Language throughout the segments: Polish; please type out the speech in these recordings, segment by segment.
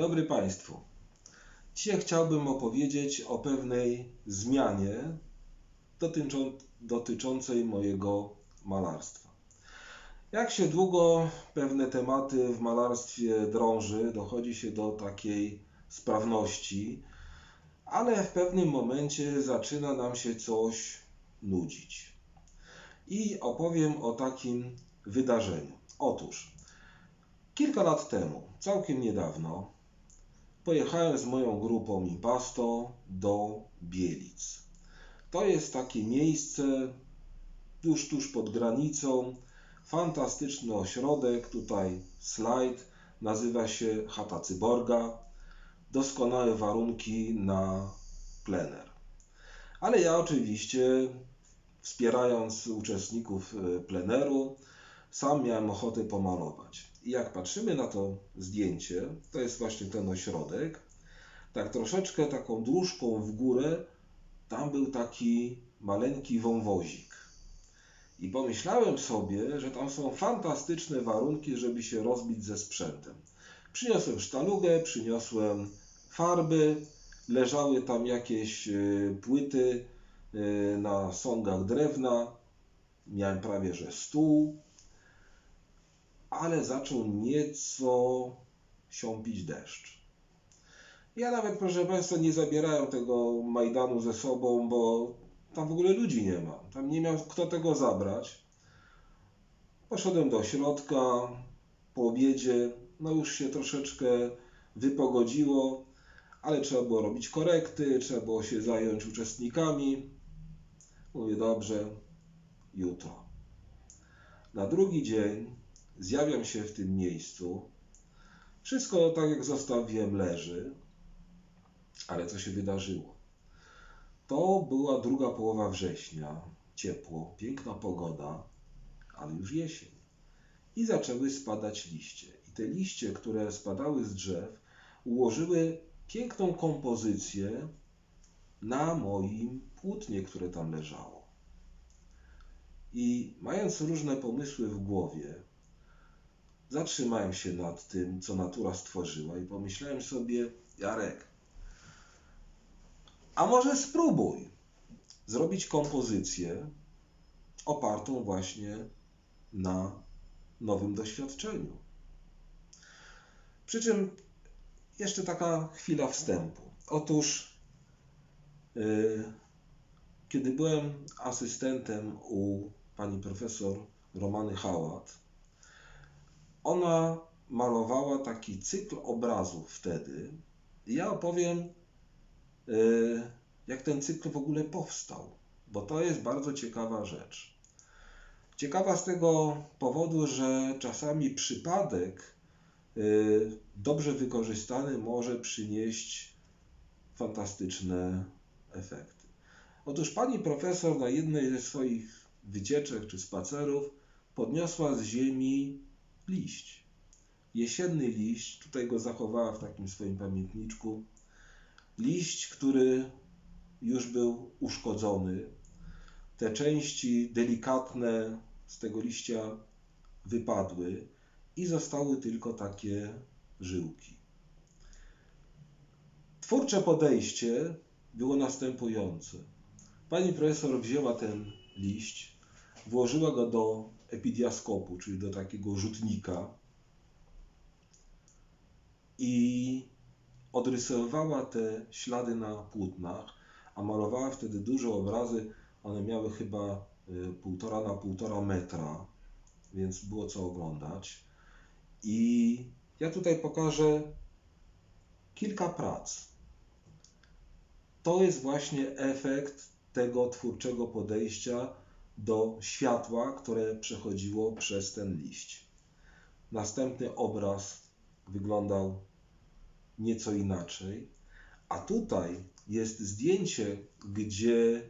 dobry Państwu. Dzisiaj chciałbym opowiedzieć o pewnej zmianie dotyczą, dotyczącej mojego malarstwa. Jak się długo pewne tematy w malarstwie drąży, dochodzi się do takiej sprawności, ale w pewnym momencie zaczyna nam się coś nudzić. I opowiem o takim wydarzeniu. Otóż kilka lat temu, całkiem niedawno, pojechałem z moją grupą Impasto do Bielic. To jest takie miejsce tuż, tuż pod granicą. Fantastyczny ośrodek, tutaj slajd, nazywa się Chata Cyborga. Doskonałe warunki na plener. Ale ja oczywiście, wspierając uczestników e, pleneru, sam miałem ochotę pomalować. I jak patrzymy na to zdjęcie, to jest właśnie ten ośrodek, tak troszeczkę taką dróżką w górę, tam był taki maleńki wąwozik. I pomyślałem sobie, że tam są fantastyczne warunki, żeby się rozbić ze sprzętem. Przyniosłem sztalugę, przyniosłem farby, leżały tam jakieś e, płyty e, na sągach drewna, miałem prawie że stół, ale zaczął nieco siąpić deszcz. Ja nawet, proszę Państwa, nie zabierałem tego Majdanu ze sobą, bo tam w ogóle ludzi nie ma. Tam nie miał kto tego zabrać. Poszedłem do środka po obiedzie. No już się troszeczkę wypogodziło, ale trzeba było robić korekty, trzeba było się zająć uczestnikami. Mówię, dobrze, jutro. Na drugi dzień zjawiam się w tym miejscu. Wszystko tak jak zostawiłem leży, ale co się wydarzyło? To była druga połowa września, ciepło, piękna pogoda, ale już jesień. I zaczęły spadać liście. I te liście, które spadały z drzew, ułożyły piękną kompozycję na moim płótnie, które tam leżało. I mając różne pomysły w głowie, zatrzymałem się nad tym, co natura stworzyła i pomyślałem sobie, Jarek, a może spróbuj zrobić kompozycję opartą właśnie na nowym doświadczeniu. Przy czym jeszcze taka chwila wstępu. Otóż, yy, kiedy byłem asystentem u pani profesor Romany Hałat, ona malowała taki cykl obrazów wtedy. Ja opowiem, y, jak ten cykl w ogóle powstał, bo to jest bardzo ciekawa rzecz. Ciekawa z tego powodu, że czasami przypadek y, dobrze wykorzystany może przynieść fantastyczne efekty. Otóż pani profesor na jednej ze swoich wycieczek czy spacerów podniosła z ziemi liść. Jesienny liść, tutaj go zachowała w takim swoim pamiętniczku. Liść, który już był uszkodzony. Te części delikatne z tego liścia wypadły i zostały tylko takie żyłki. Twórcze podejście było następujące. Pani profesor wzięła ten liść, włożyła go do epidiaskopu, czyli do takiego rzutnika i odrysowywała te ślady na płótnach, a malowała wtedy duże obrazy. One miały chyba y, półtora na półtora metra, więc było co oglądać. I ja tutaj pokażę kilka prac. To jest właśnie efekt tego twórczego podejścia do światła, które przechodziło przez ten liść. Następny obraz wyglądał nieco inaczej, a tutaj jest zdjęcie, gdzie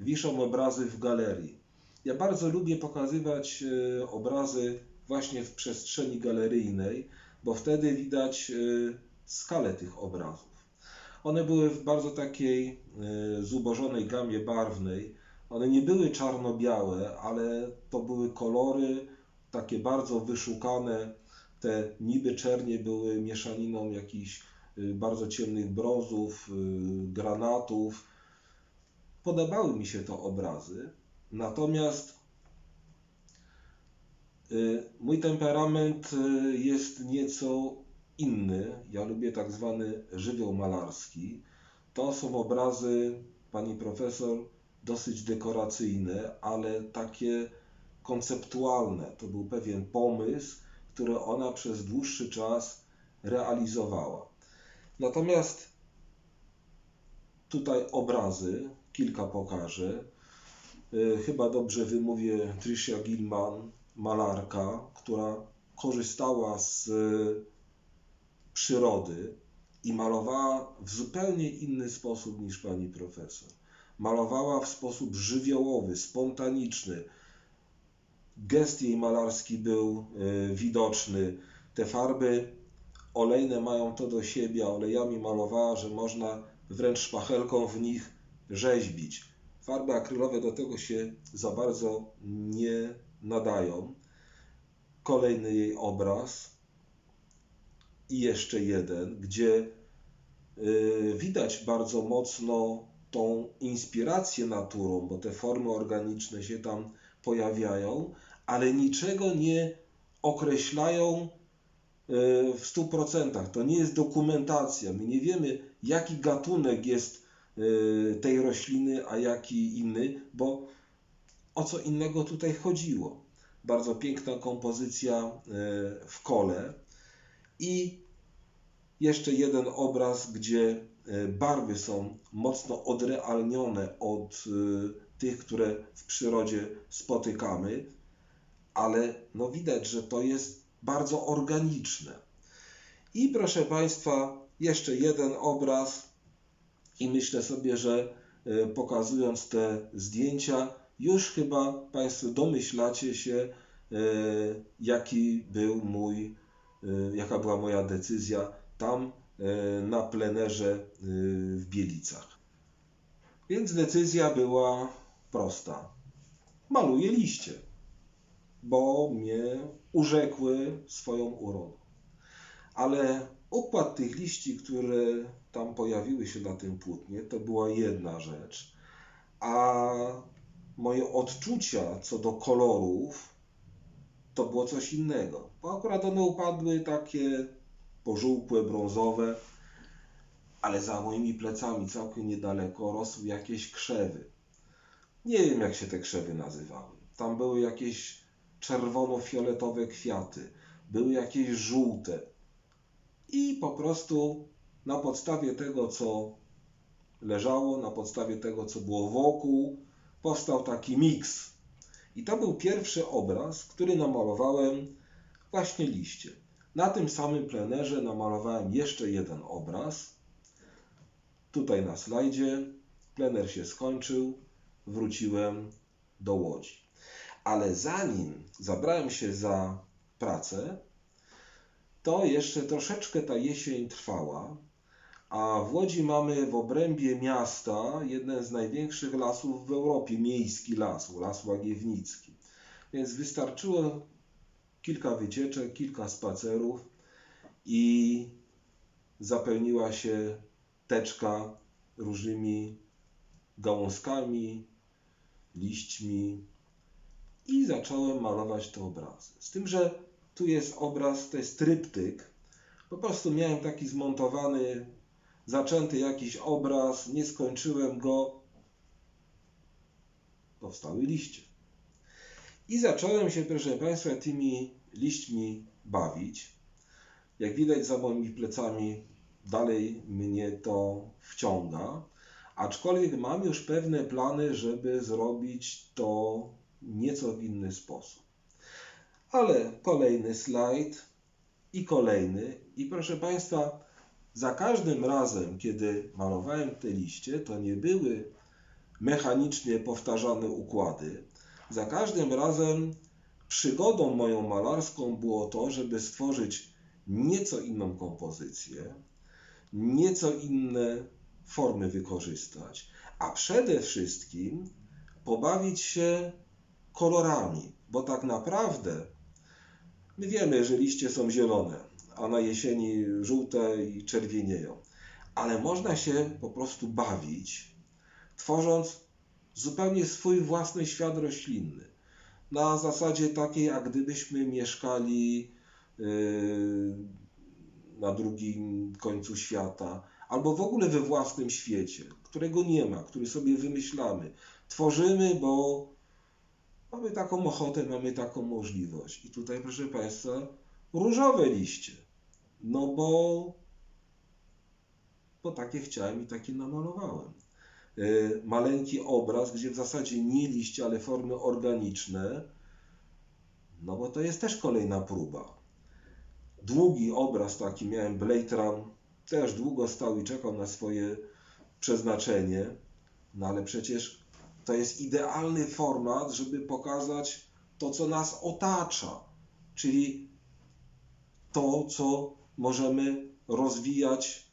wiszą obrazy w galerii. Ja bardzo lubię pokazywać e, obrazy właśnie w przestrzeni galeryjnej, bo wtedy widać e, skalę tych obrazów. One były w bardzo takiej e, zubożonej gamie barwnej, one nie były czarno-białe, ale to były kolory takie bardzo wyszukane. Te niby czernie były mieszaniną jakichś y, bardzo ciemnych brązów, y, granatów. Podobały mi się to obrazy, natomiast y, mój temperament jest nieco inny. Ja lubię tak zwany żywioł malarski. To są obrazy pani profesor dosyć dekoracyjne, ale takie konceptualne. To był pewien pomysł, który ona przez dłuższy czas realizowała. Natomiast tutaj obrazy, kilka pokażę. Y, chyba dobrze wymówię Tricia Gilman, malarka, która korzystała z y, przyrody i malowała w zupełnie inny sposób niż pani profesor. Malowała w sposób żywiołowy, spontaniczny, gest jej malarski był e, widoczny. Te farby olejne mają to do siebie, a olejami malowała, że można wręcz szpachelką w nich rzeźbić. Farby akrylowe do tego się za bardzo nie nadają. Kolejny jej obraz i jeszcze jeden, gdzie e, widać bardzo mocno tą inspirację naturą, bo te formy organiczne się tam pojawiają, ale niczego nie określają e, w 100%. To nie jest dokumentacja. My nie wiemy, jaki gatunek jest e, tej rośliny, a jaki inny, bo o co innego tutaj chodziło. Bardzo piękna kompozycja e, w kole. I jeszcze jeden obraz, gdzie barwy są mocno odrealnione od tych, które w przyrodzie spotykamy, ale no widać, że to jest bardzo organiczne. I proszę Państwa, jeszcze jeden obraz i myślę sobie, że e, pokazując te zdjęcia, już chyba Państwo domyślacie się, e, jaki był mój, e, jaka była moja decyzja tam na plenerze w Bielicach. Więc decyzja była prosta. Maluję liście, bo mnie urzekły swoją urodą. Ale układ tych liści, które tam pojawiły się na tym płótnie, to była jedna rzecz, a moje odczucia co do kolorów to było coś innego. Bo akurat one upadły takie pożółkłe, brązowe, ale za moimi plecami całkiem niedaleko rosły jakieś krzewy. Nie wiem, jak się te krzewy nazywały. Tam były jakieś czerwono-fioletowe kwiaty, były jakieś żółte. I po prostu na podstawie tego, co leżało, na podstawie tego, co było wokół, powstał taki miks. I to był pierwszy obraz, który namalowałem właśnie liście. Na tym samym plenerze namalowałem jeszcze jeden obraz. Tutaj na slajdzie. Plener się skończył wróciłem do Łodzi. Ale zanim zabrałem się za pracę, to jeszcze troszeczkę ta jesień trwała, a w Łodzi mamy w obrębie miasta jeden z największych lasów w Europie, miejski las, las Łagiewnicki. Więc wystarczyło kilka wycieczek, kilka spacerów i zapełniła się teczka różnymi gałązkami, liśćmi i zacząłem malować te obrazy. Z tym, że tu jest obraz, to jest tryptyk. Po prostu miałem taki zmontowany, zaczęty jakiś obraz, nie skończyłem go, powstały liście. I zacząłem się, proszę Państwa, tymi liśćmi bawić. Jak widać za moimi plecami, dalej mnie to wciąga. Aczkolwiek mam już pewne plany, żeby zrobić to nieco w inny sposób. Ale kolejny slajd i kolejny. I proszę Państwa, za każdym razem, kiedy malowałem te liście, to nie były mechanicznie powtarzane układy. Za każdym razem przygodą moją malarską było to, żeby stworzyć nieco inną kompozycję, nieco inne formy wykorzystać, a przede wszystkim pobawić się kolorami, bo tak naprawdę my wiemy, że liście są zielone, a na jesieni żółte i czerwienieją. Ale można się po prostu bawić, tworząc zupełnie swój własny świat roślinny. Na zasadzie takiej, jak gdybyśmy mieszkali yy, na drugim końcu świata, albo w ogóle we własnym świecie, którego nie ma, który sobie wymyślamy. Tworzymy, bo mamy taką ochotę, mamy taką możliwość. I tutaj, proszę Państwa, różowe liście. No bo, bo takie chciałem i takie namalowałem. Yy, maleńki obraz, gdzie w zasadzie nie liście, ale formy organiczne, no bo to jest też kolejna próba. Długi obraz taki miałem Blade też długo stał i czekał na swoje przeznaczenie, no ale przecież to jest idealny format, żeby pokazać to, co nas otacza, czyli to, co możemy rozwijać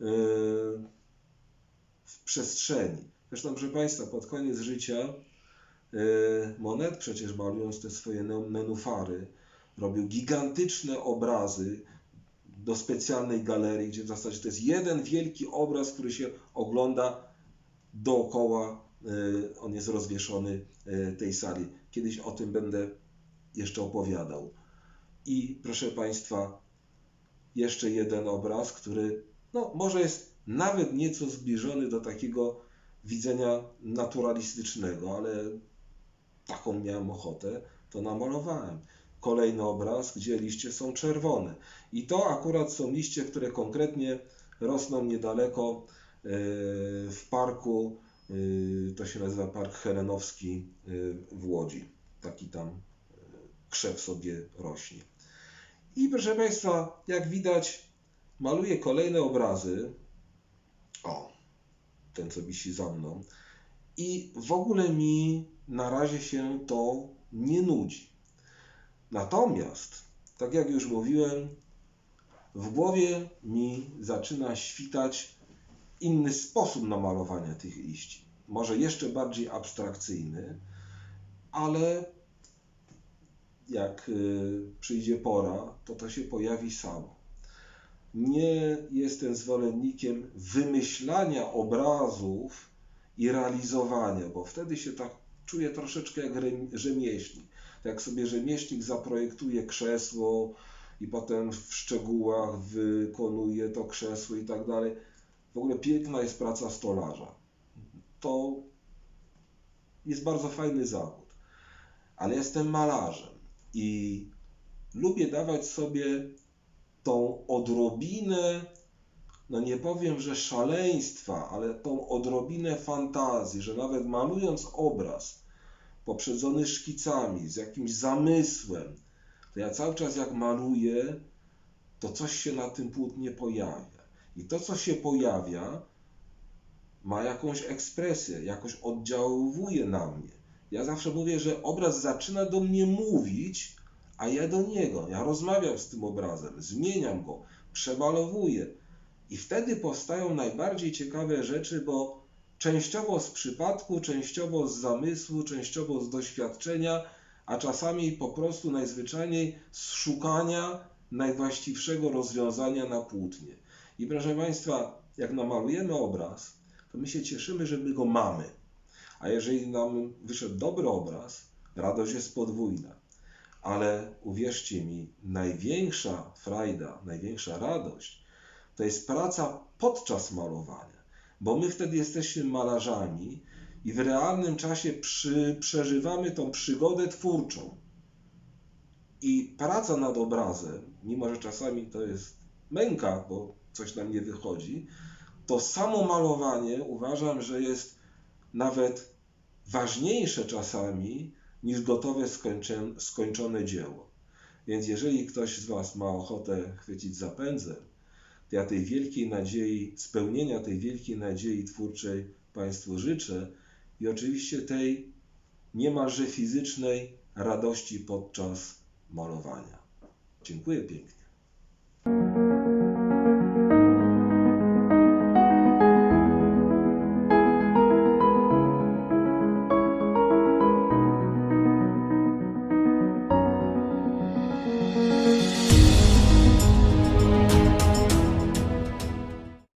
yy, w przestrzeni. Zresztą, proszę Państwa, pod koniec życia yy, Monet przecież malując te swoje nenufary, robił gigantyczne obrazy do specjalnej galerii, gdzie w zasadzie to jest jeden wielki obraz, który się ogląda dookoła. Yy, on jest rozwieszony yy, tej sali. Kiedyś o tym będę jeszcze opowiadał. I proszę Państwa, jeszcze jeden obraz, który no, może jest nawet nieco zbliżony do takiego widzenia naturalistycznego, ale taką miałem ochotę, to namalowałem. Kolejny obraz, gdzie liście są czerwone. I to akurat są liście, które konkretnie rosną niedaleko e, w parku, e, to się nazywa Park Helenowski e, w Łodzi. Taki tam krzew sobie rośnie. I proszę Państwa, jak widać, maluję kolejne obrazy. O, ten co wisi za mną. I w ogóle mi na razie się to nie nudzi. Natomiast, tak jak już mówiłem, w głowie mi zaczyna świtać inny sposób namalowania tych liści. Może jeszcze bardziej abstrakcyjny, ale jak y, przyjdzie pora, to to się pojawi samo. Nie jestem zwolennikiem wymyślania obrazów i realizowania, bo wtedy się tak czuję troszeczkę jak rzemieślnik. Jak sobie rzemieślnik zaprojektuje krzesło i potem w szczegółach wykonuje to krzesło i tak dalej. W ogóle piękna jest praca stolarza. To jest bardzo fajny zawód. Ale jestem malarzem i lubię dawać sobie tą odrobinę, no nie powiem, że szaleństwa, ale tą odrobinę fantazji, że nawet malując obraz poprzedzony szkicami, z jakimś zamysłem, to ja cały czas jak maluję, to coś się na tym płótnie pojawia. I to, co się pojawia, ma jakąś ekspresję, jakoś oddziałuje na mnie. Ja zawsze mówię, że obraz zaczyna do mnie mówić, a ja do niego. Ja rozmawiam z tym obrazem, zmieniam go, przemalowuję. I wtedy powstają najbardziej ciekawe rzeczy, bo częściowo z przypadku, częściowo z zamysłu, częściowo z doświadczenia, a czasami po prostu najzwyczajniej z szukania najwłaściwszego rozwiązania na płótnie. I proszę Państwa, jak namalujemy obraz, to my się cieszymy, że my go mamy. A jeżeli nam wyszedł dobry obraz, radość jest podwójna. Ale uwierzcie mi, największa frajda, największa radość to jest praca podczas malowania, bo my wtedy jesteśmy malarzami i w realnym czasie przy, przeżywamy tą przygodę twórczą. I praca nad obrazem, mimo że czasami to jest męka, bo coś nam nie wychodzi, to samo malowanie uważam, że jest nawet ważniejsze czasami niż gotowe, skończone dzieło. Więc jeżeli ktoś z Was ma ochotę chwycić za pędzel, to ja tej wielkiej nadziei, spełnienia tej wielkiej nadziei twórczej Państwu życzę i oczywiście tej niemalże fizycznej radości podczas malowania. Dziękuję pięknie.